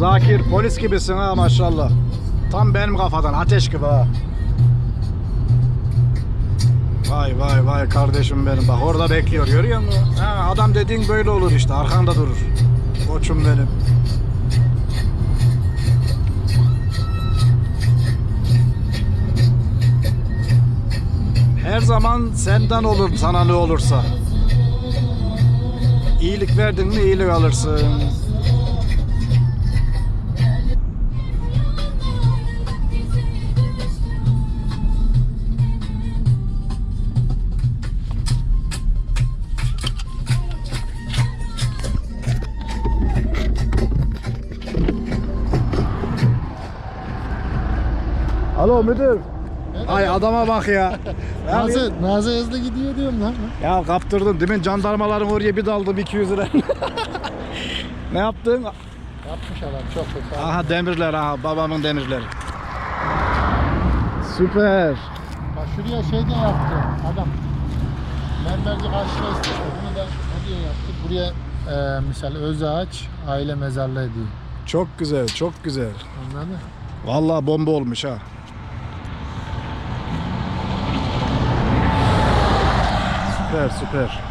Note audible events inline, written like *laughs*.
Zakir polis gibisin ha maşallah. Tam benim kafadan ateş gibi ha. Vay vay vay kardeşim benim bak orada bekliyor görüyor musun? Ha, adam dediğin böyle olur işte arkanda durur. Koçum benim. Her zaman senden olur sana ne olursa. İyilik verdin mi iyilik alırsın. Alo müdür. Ay adama bak ya. *laughs* Nazı, Nazı hızlı gidiyor diyorum lan. ya kaptırdın demin jandarmaların oraya bir daldım 200 lira. *laughs* ne yaptın? Yapmış adam çok kötü. Aha demirler aha babamın demirleri. Süper. Bak şuraya şey de yaptı adam. Mermerci karşıya istedi. Bunu da ne diye yaptı? Buraya e, misal öz ağaç aile mezarlığı diye. Çok güzel, çok güzel. Anladın? Vallahi bomba olmuş ha. Süper.